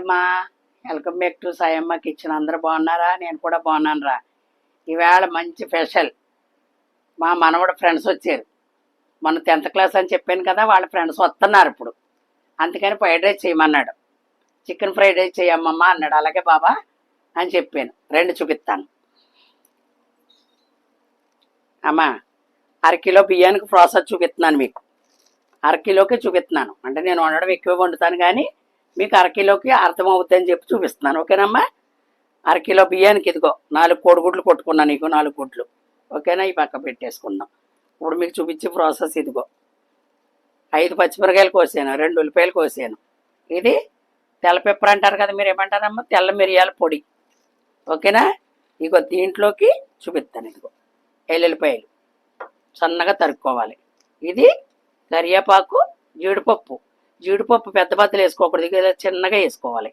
అమ్మా welcome back to Sayamma kitchen. అందరూ బాగున్నారా? నేను కూడా బాగున్నాను రా ఈవేళ మంచి స్పెషల్. మా మనవడు ఫ్రెండ్స్ వచ్చారు. మన టెన్త్ క్లాస్ అని చెప్పాను కదా వాళ్ళ ఫ్రెండ్స్ వస్తున్నారు ఇప్పుడు. అందుకని ఫ్రైడ్ రైస్ చేయమన్నాడు. చికెన్ ఫ్రైడ్ రైస్ చేయమ్మమ్మ అన్నాడు. అలాగే బాబా అని చెప్పాను. రెండు చూపిస్తాను. అమ్మా అరకిలో బియ్యానికి ప్రాసెస్ చూపిస్తున్నాను మీకు. అరకిలోకి చూపిస్తున్నాను. అంటే నేను వండడం ఎక్కువ వండుతాను కానీ మీకు అరకిలోకి అర్థమవుతాయని చెప్పి చూపిస్తున్నాను ఓకేనమ్మా? అరకిలో బియ్యానికి ఇదిగో నాలుగు కోడిగుడ్లు కొట్టుకున్నా నీకు నాలుగు గుడ్లు. ఓకేనా? ఈ పక్క పెట్టేసుకుందాం. ఇప్పుడు మీకు చూపించే ప్రాసెస్ ఇదిగో. ఐదు పచ్చిమిరకాయలు కోసాను రెండు ఉల్లిపాయలు కోసాను. ఇది తెల్లపెప్పర్ అంటారు కదా మీరు ఏమంటారమ్మా? తెల్ల మిరియాల పొడి. ఓకేనా? ఇగో దీంట్లోకి చూపిస్తాను ఇదిగో ఎల్లుల్లిపాయలు. సన్నగా తరుక్కోవాలి. ఇది కరివేపాకు జీడిపప్పు. జీడిపప్పు పెద్ద బద్దలు వేసుకోకూడదు ఇలా చిన్నగా వేసుకోవాలి.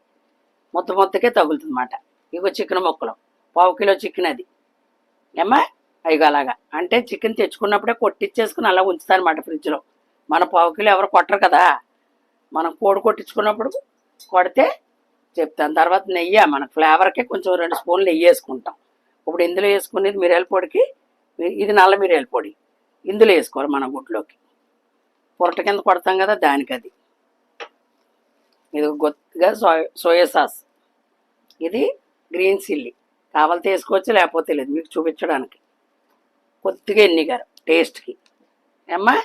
ముద్ద ముద్దకే తగులుతుంది అన్నమాట ఇగో చికెన్ ముక్కలు. పావు కిలో చికెన్ అది. ఏమ్మా? అవి అలాగా. అంటే చికెన్ తెచ్చుకున్నప్పుడే కొట్టించేసుకుని అలా ఉంచుతాను అనమాట ఫ్రిడ్జ్లో. మన పావు కిలో ఎవరు కొట్టరు కదా. మనం కోడి కొట్టించుకున్నప్పుడు కొడితే చెప్తాను. తర్వాత నెయ్యి మన ఫ్లేవర్కే కొంచెం రెండు స్పూన్లు నెయ్యి వేసుకుంటాం. ఇప్పుడు ఇందులో వేసుకునేది మిరియాల పొడికి ఇది నల్ల మిరియాల పొడి. ఇందులో వేసుకోవాలి మన గుడ్లోకి. పొరట కింద కొడతాం కదా దానికి అది ఇది గొత్తిగా సోయా సోయా సాస్. ఇది గ్రీన్ చిల్లీ. కావాలి వేసుకోవచ్చు లేకపోతే లేదు. మీకు చూపించడానికి. కొద్దిగా ఎన్నిగారు టేస్ట్కి. ఏమ్మా?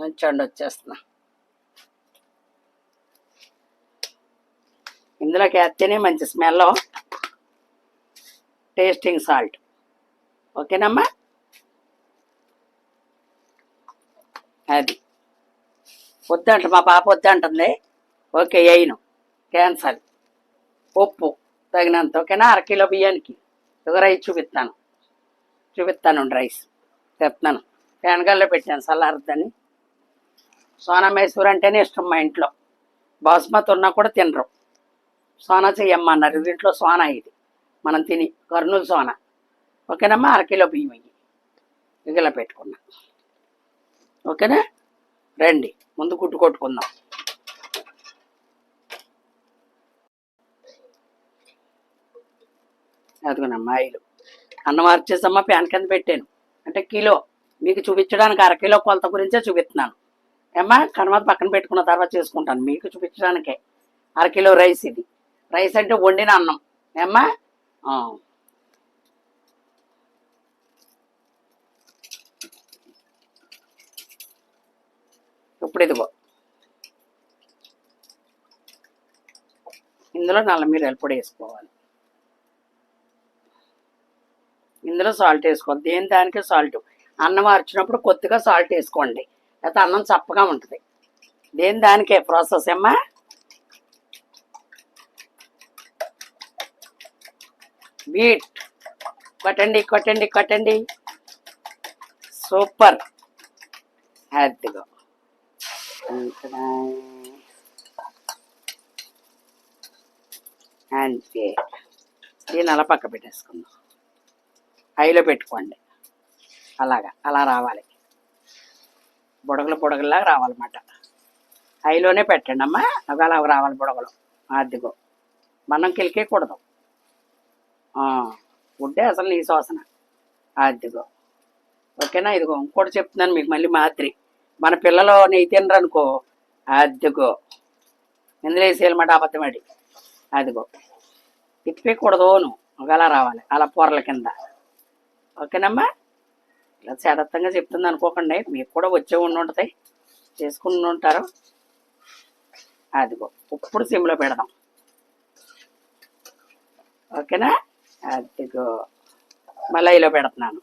నుంచండి వచ్చేస్తున్నా. ఇందులోకి వేస్తేనే మంచి స్మెల్ టేస్టింగ్ సాల్ట్. ఓకేనమ్మా? అది. వద్దంట మా పాప వద్దంటుంది. ఓకే అయిన క్యాన్సల్. ఉప్పు తగినంత ఓకేనా? అరకిలో బియ్యానికి. షుగర్ రైస్ చూపిస్తాను. చూపిస్తాను రైస్. చెప్తాను. ఫ్యాన్గాల్లో పెట్టాను చల్లారద్దని సోనా మైసూర్ అంటేనే ఇష్టం మా ఇంట్లో. బాస్మతి ఉన్నా కూడా తినరు. సోనా చెయ్యమ్మా అన్నారు దీంట్లో సోనా ఇది. మనం తిని కర్నూలు సోనా. ఓకేనమ్మా? అరకిలో బియ్యం ఇవి ఇవి ఇలా ఓకేనా? రండి ముందు కుట్టు కొట్టుకుందాం. అదిగోనమ్మా ఆయిల్ అన్నం మార్చేసమ్మా ప్యాన్ కింద పెట్టాను. అంటే కిలో మీకు చూపించడానికి అరకిలో కొలత గురించే చూపిస్తున్నాను. ఏమ్మా కనుమత పక్కన పెట్టుకున్న తర్వాత చేసుకుంటాను మీకు చూపించడానికే. అరకిలో రైస్ ఇది. రైస్ అంటే వండిన అన్నం. ఏమ్మా? ఇప్పుడు ఇదిగో ఇందులో నల్ల మిరియాల పొడి వేసుకోవాలి. ఇందులో సాల్ట్ వేసుకోవాలి. దేని దానికే సాల్ట్ అన్నం అరిచినప్పుడు కొద్దిగా సాల్ట్ వేసుకోండి. లేకపోతే అన్నం చప్పగా ఉంటుంది. దేని దానికే? ప్రాసెస్ ఏమ్మా? బీట్ కొట్టండి కొట్టండి కొట్టండి. సూపర్ హ్యాపీగా అంతే. దీని అలా పక్క పెట్టేసుకుందాం. హైలో పెట్టుకోండి. అలాగా అలా రావాలి. బుడగలు బుడగల్లాగా రావాలన్నమాట. హైలోనే పెట్టండి అమ్మా. అవి అలా రావాలి బుడగలు. అదిగో మనం కిలికేయకూడదు. ఉంటే అసలు నీ శ్వాసన. అదిగో ఓకేనా? ఇదిగో ఇంకోటి చెప్తున్నాను మీకు మళ్ళీ మాదిరి మన పిల్లలు నెయ్యి తినరు అనుకో అదిగో. ఇందులో వేసేయాలన్నమాట అబద్ధమడి అదిగో. తిప్పకూడదు నువ్వు. అలా రావాలి? అలా పొరల కింద. ఓకేనమ్మా? ఇలా చేదత్తంగా చెప్తుంది అనుకోకండి. మీకు కూడా వచ్చే ఉండి ఉంటుంది. చేసుకుని ఉంటారు. అదిగో. ఇప్పుడు సిమ్లో పెడదాం. ఓకేనా? అదిగో. మళ్ళీ ఇలా పెడుతున్నాను.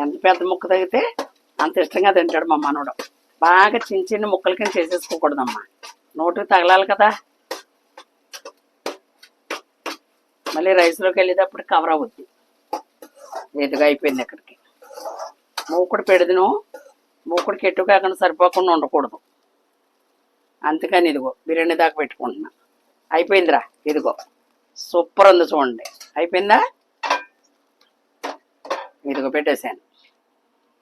ఎంత పెద్ద ముక్క తగితే అంత ఇష్టంగా తింటాడు మా మనవడు. బాగా చిన్న చిన్న ముక్కల కింద చేసేసుకోకూడదమ్మా. నోటికి తగలాలి కదా. మళ్ళీ రైస్లోకి వెళ్ళేటప్పుడు కవర్ అవుద్ది. ఎదుగా అయిపోయింది ఇక్కడికి. మూకుడు పెడదును. మూకుడికి ఎట్టు కాకుండా సరిపోకుండా ఉండకూడదు. అందుకని ఇదిగో బిర్యానీ దాకా పెట్టుకుంటున్నా. అయిపోయిందిరా ఇదిగో. సూపర్ ఉంది చూడండి. అయిపోయిందా? ఇదిగో పెట్టేశాను.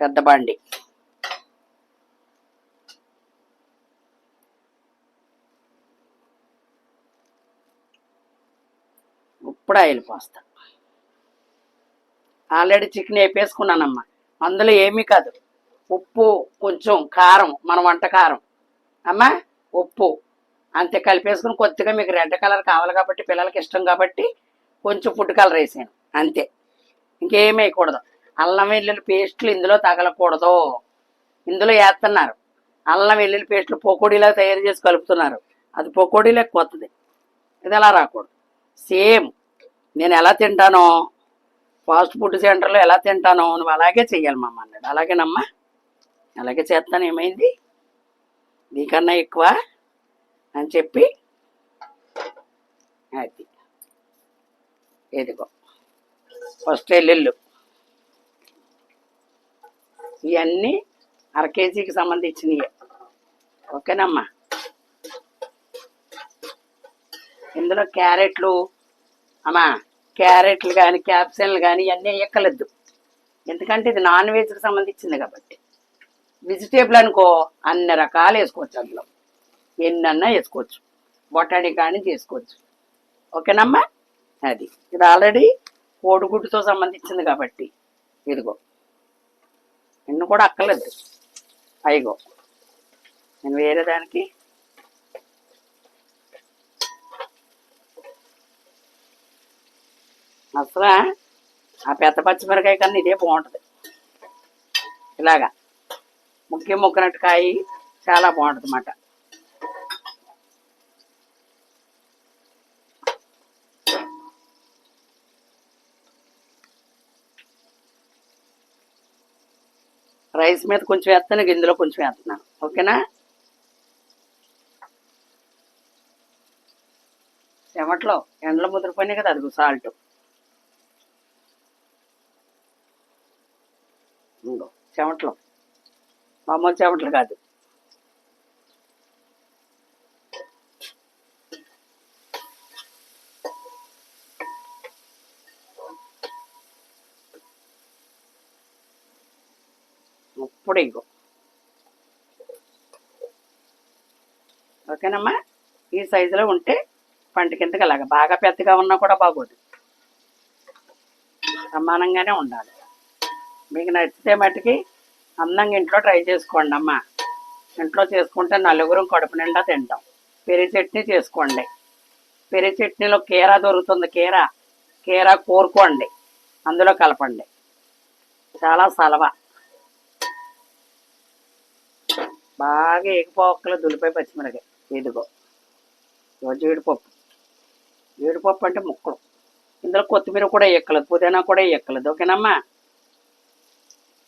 పెద్ద బండి. ఇప్పుడు ఆయిల్ పోస్తా ఆల్రెడీ చికెన్ వేపేసుకున్నానమ్మా. అందులో ఏమీ కాదు. ఉప్పు కొంచెం కారం మన వంట కారం. అమ్మా ఉప్పు. అంతే కలిపేసుకుని కొద్దిగా మీకు రెడ్ కలర్ కావాలి కాబట్టి పిల్లలకి ఇష్టం కాబట్టి కొంచెం ఫుడ్ కలర్ వేసాను. అంతే. ఇంకేం వేయకూడదు. అల్లం వెల్లుల్లి పేస్టులు ఇందులో తగలకూడదు. ఇందులో వేస్తున్నారు అల్లం వెల్లుల్లి పేస్టులు పకోడీలా తయారు చేసి కలుపుతున్నారు. అది పకోడీలే కొత్తది. ఇది ఎలా రాకూడదు? సేమ్. నేను ఎలా తింటానో ఫాస్ట్ ఫుడ్ సెంటర్లో ఎలా తింటానో నువ్వు అలాగే చెయ్యాలి మా అన్నాడు. అలాగేనమ్మా అలాగే చేస్తాను. ఏమైంది? నీకన్నా ఎక్కువ అని చెప్పి అది. ఏదిగో ఫస్ట్ ఎల్లుళ్ళు ఇవన్నీ అర కేజీకి సంబంధించినవి ఓకేనమ్మా? ఇందులో క్యారెట్లు అమ్మా క్యారెట్లు కానీ క్యాప్సిన్లు కానీ ఇవన్నీ ఎక్కలేదు. ఎందుకంటే ఇది నాన్ వెజ్కి సంబంధించింది కాబట్టి. వెజిటేబుల్ అనుకో అన్ని రకాలు వేసుకోవచ్చు అందులో. ఎన్నన్నా వేసుకోవచ్చు. బొటానీ కానీ చేసుకోవచ్చు. ఓకేనమ్మా? అది. ఇది ఆల్రెడీ కోడిగుడ్డుతో సంబంధించింది కాబట్టి. ఇదిగో. నిన్ను కూడా అక్కర్లేదు. అయిగో నేను వేరే దానికి అసలు ఆ పెద్ద పచ్చిమిరకాయ కన్నా ఇదే బాగుంటుంది. ఇలాగా ముఖ్యం ముక్కనట్టు కాయ చాలా బాగుంటుంది అన్నమాట రైస్ మీద కొంచెం వేస్తాను ఇందులో కొంచెం వేస్తున్నాను. ఓకేనా? చెమట్లో ఎండలో ముద్రపోయినాయి కదా అది సాల్ట్. చెమట్లో. మామూలు చెమటలు కాదు. ఇప్పుడు ఇంకో ఓకేనమ్మా? ఈ సైజులో ఉంటే పంట కిందకి అలాగా బాగా పెద్దగా ఉన్నా కూడా బాగోదు. సమానంగానే ఉండాలి. మీకు నచ్చితే మట్టుకి అందంగా ఇంట్లో ట్రై చేసుకోండి అమ్మా. ఇంట్లో చేసుకుంటే నలుగురం కడుపు నిండా తింటాం. పెరుగు చట్నీ చేసుకోండి. పెరుగు చట్నీలో కీరా దొరుకుతుంది. కీరా. కీరా కోరుకోండి. అందులో కలపండి. చాలా సలవా. బాగా ఎగిపోక్కలు దులిపై పచ్చిమిరకాయ. ఇదిగో. ఇదిగో జీడిపప్పు. జీడిపప్పు అంటే ముక్కలు. ఇందులో కొత్తిమీర కూడా ఎక్కలేదు పుదీనా కూడా ఎక్కలేదు ఓకేనమ్మా?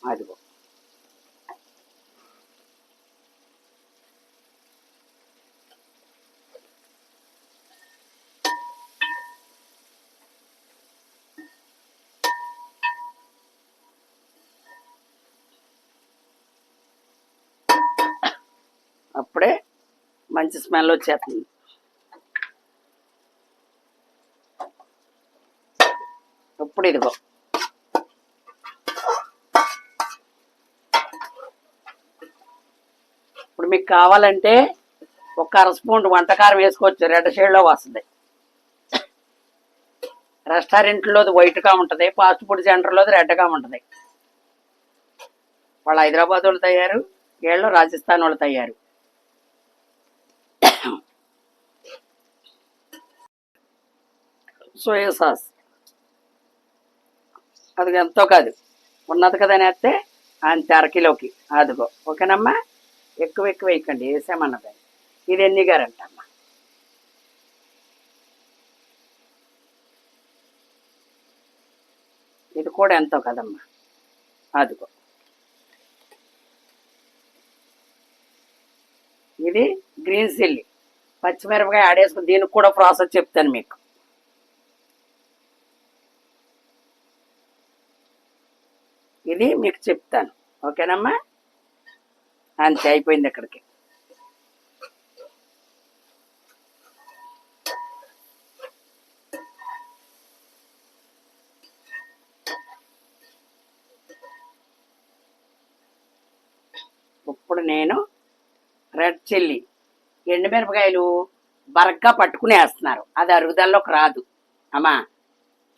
అదిగో. అప్పుడే మంచి స్మెల్ వచ్చేస్తుంది. ఇప్పుడు ఇదిగో. ఇప్పుడు మీకు కావాలంటే ఒక అర స్పూన్ వంటకారం వేసుకోవచ్చు. రెడ్ షేడ్లో వస్తుంది. రెస్టారెంట్లోది వైట్గా ఉంటుంది. ఫాస్ట్ ఫుడ్ సెంటర్లోది రెడ్గా ఉంటుంది. వాళ్ళు హైదరాబాద్ వాళ్ళు తయారు వీళ్ళు రాజస్థాన్ వాళ్ళు తయారు. సోయా సాస్ అది ఎంతో కాదు. ఉన్నది కదా అని వేస్తే అంతే అరకిలోకి అదిగో ఓకేనమ్మా? ఎక్కువ ఎక్కువ వేయకండి వేసామన్నది ఇది ఎన్ని గారంటమ్మా ఇది కూడా ఎంతో కదమ్మా. అదిగో. ఇది గ్రీన్ చిల్లీ. పచ్చిమిరపకాయ ఆడేసుకుని దీనికి కూడా ప్రాసెస్ చెప్తాను మీకు. ఇది మీకు చెప్తాను. ఓకేనమ్మా? అంతే అయిపోయింది ఇక్కడికి. ఇప్పుడు నేను రెడ్ చిల్లీ ఎండుమిరపకాయలు బరగ్గా పట్టుకుని వేస్తున్నారు అది అరుగుదల్లోకి రాదు. అమ్మా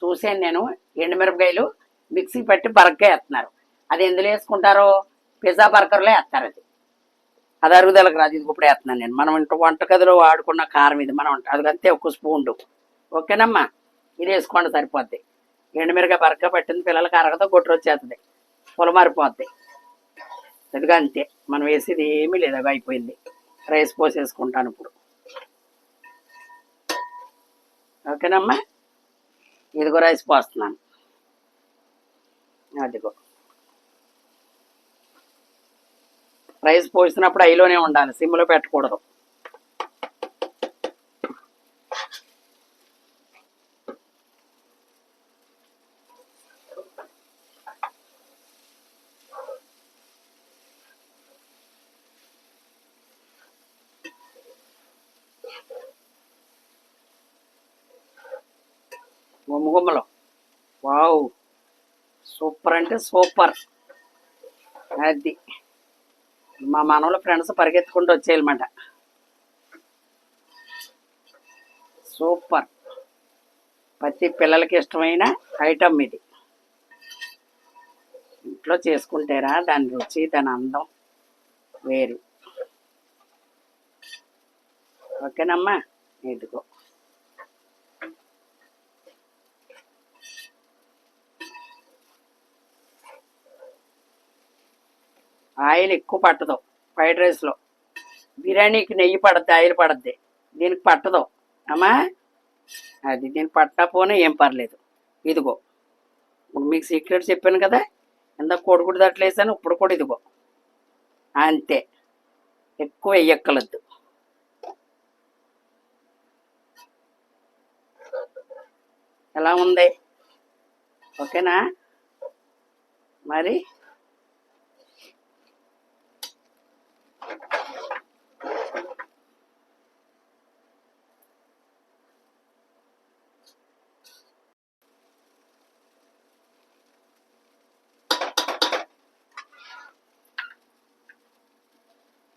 చూసాను నేను ఎండుమిరపకాయలు. మిక్సీ పట్టి బరగ్గా వేస్తున్నారు. అది ఎందులో వేసుకుంటారో? పిజ్జా బర్గర్లో వేస్తారు అది. అది అరుగుదలకు రాదు. ఇది ఇప్పుడు వేస్తున్నాను నేను. మనం ఇంట్లో వంటగదిలో వాడుకున్న కారం ఇది మనం అది అంతే ఒక స్పూన్. ఓకేనమ్మా? ఇది వేసుకోండి సరిపోద్ది. ఎండుమిరగా బరగ్గా పట్టింది పిల్లలకి అరగతో గొట్టు వచ్చేస్తుంది పొలమారిపోద్ది. ఇదిగా అంతే. మనం వేసేది ఏమీ లేదు అవి అయిపోయింది. రైస్ పోసేసుకుంటాను ఇప్పుడు. ఓకేనమ్మా? ఇదిగో రైస్ పోస్తున్నాను. అదిగో. రైస్ పోసినప్పుడు ఐలోనే ఉండాలి సిమ్లో పెట్టకూడదు. గుమ్మగుమ్మలు సూపర్ అంటే సూపర్. అది. మా మనవల ఫ్రెండ్స్ పరిగెత్తుకుంటూ వచ్చేయాలన్నమాట సూపర్. ప్రతి పిల్లలకి ఇష్టమైన ఐటమ్ ఇది. ఇంట్లో చేసుకుంటారా దాని రుచి దాని అందం వేరు. ఓకేనమ్మా? ఇదిగో. ఆయిల్ ఎక్కువ పట్టదు. ఫ్రైడ్ రైస్లో. బిర్యానీకి నెయ్యి పడద్ది ఆయిల్ పడద్ది. దీనికి పట్టదు. అమ్మా? అది దీనికి పట్టకపోయినా ఏం పర్లేదు. ఇదిగో. ఇప్పుడు మీకు సీక్రెట్ చెప్పాను కదా? ఎంత కొడుకుడు తట్టలేసాను వేసాను ఇప్పుడు కూడా ఇదిగో. అంతే. ఎక్కువ వెయ్యక్కలద్దు ఎలా ఉంది? ఓకేనా? మరి?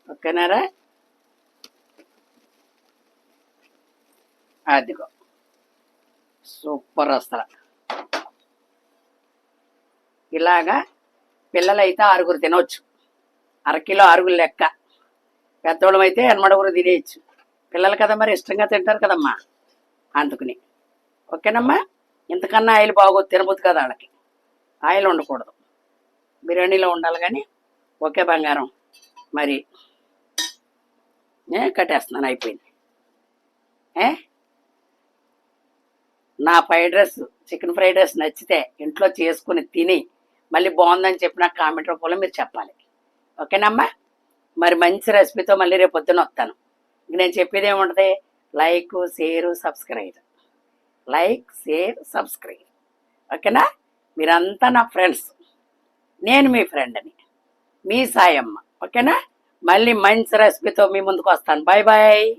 ఓకేనారా? అదిగో సూపర్ అసలు. ఇలాగా పిల్లలైతే ఆరుగురు తినవచ్చు అరకిలో ఆరుగులు లెక్క. పెద్దోళ్ళం అయితే ఎనమడగురు తినేయచ్చు. పిల్లలు కదా మరి ఇష్టంగా తింటారు కదమ్మా. అందుకుని. ఓకేనమ్మా? ఇంతకన్నా ఆయిల్ బాగోదు తినబోదు కదా వాళ్ళకి ఆయిల్ ఉండకూడదు. బిర్యానీలో ఉండాలి కానీ ఓకే బంగారం. మరి కట్టేస్తున్నాను అయిపోయింది. ఏ? నా fried rice chicken fried rice నచ్చితే ఇంట్లో చేసుకుని తిని మళ్ళీ బాగుందని చెప్పిన కామెంట్ రూపంలో మీరు చెప్పాలి. ఓకేనమ్మా? మరి మంచి రెసిపీతో మళ్ళీ రేపు పొద్దున వస్తాను. నేను చెప్పేది ఏముంటుంది? Like share subscribe. Like share subscribe. ఓకేనా? మీరంతా నా ఫ్రెండ్స్. నేను మీ ఫ్రెండ్ని. మీ సాయమ్మ. ఓకేనా? మళ్ళీ మంచి రెసిపీతో మీ ముందుకు వస్తాను. Bye bye